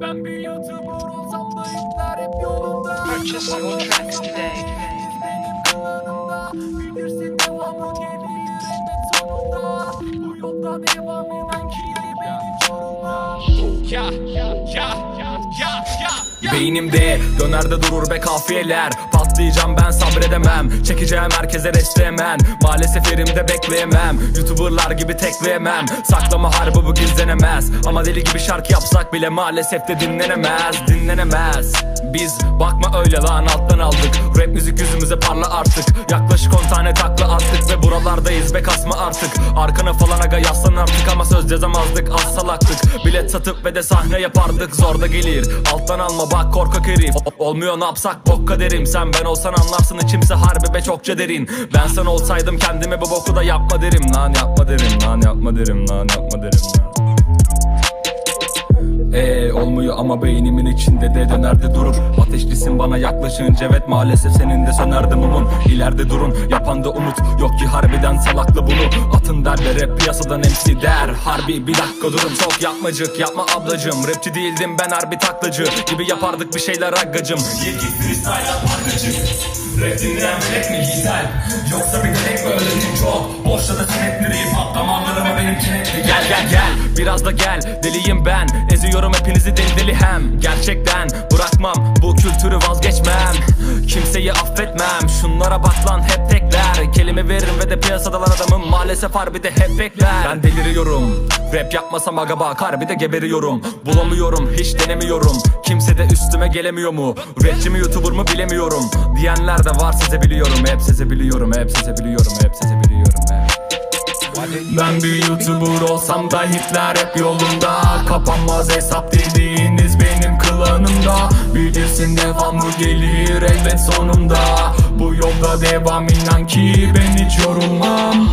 Ben bir YouTuber olsam da ipler hep yolunda. Purchase your tracks today. Benim kanalımda. Bilirsin devamı gelir elbet sonunda. Bu yolda devam eden kirli benim sorunlar Ya ya ya Beynimde dönerde durur be kafiyeler. Patlayacağım ben sabredemem. Çekeceğim herkese restlemem Maalesef yerimde bekleyemem. Youtuberlar gibi tekleyemem. Saklama harbi bu gizlenemez. Ama deli gibi şarkı yapsak bile maalesef de dinlenemez. Dinlenemez Biz. Bakma öyle lan alttan aldık. Rap müzik yüzümüze parla artık. Yaklaşık 10 tane takla attık Ve buralardayız be kasma artık. Arkana falan aga yaslan artık Ama söz yazamazdık az salaktık Bilet satıp ve de sahne yapardık. Zor da gelir. Alttan alma bak korkak herif. Olmuyor ne yapsak? Bok kaderim Sen ben olsan anlarsın içimse harbi be çokça derin. Ben sen olsaydım kendime bu boku da yapma derim Lan yapma derim lan yapma derim lan yapma derim lan. Ee, olmuyor ama beynimin içinde de dönerde durur? Ateşlisin bana yaklaşınca evet maalesef senin de sönerdi mumun İleride durun yapan da umut. Yok ki harbiden salaklı bunu. Atın derler rap piyasadan MC der. Harbi bir dakika durun çok yapmacık. Yapma ablacım Rapçi değildim ben harbi taklacı. Gibi yapardık bir şeyler aggacım Ye git freestyle yap arkacık Rap dinleyen mi güzel Yoksa bir gerek mi biraz da gel. Deliyim ben. Eziyorum hepinizi deli deli hem. Gerçekten bırakmam. Bu kültürü vazgeçmem. Kimseyi affetmem. Şunlara bak lan hep tekler. Kelime veririm ve de piyasadalar adamım. Maalesef harbi de hep bekler Ben deliriyorum. Rap yapmasam aga bak harbi de geberiyorum. Bulamıyorum hiç denemiyorum. Kimse de üstüme gelemiyor mu? Rapçi mi youtuber mı bilemiyorum. Diyenler de var sezebiliyorum Hep sezebiliyorum hep sezebiliyorum Hep sezebiliyorum hep ben bir YouTuber olsam da hitler hep yolunda. Kapanmaz hesap dediğiniz benim klanımda. Bilirsin devamı gelir elbet sonunda. Bu yolda devam inan ki ben hiç yorulmam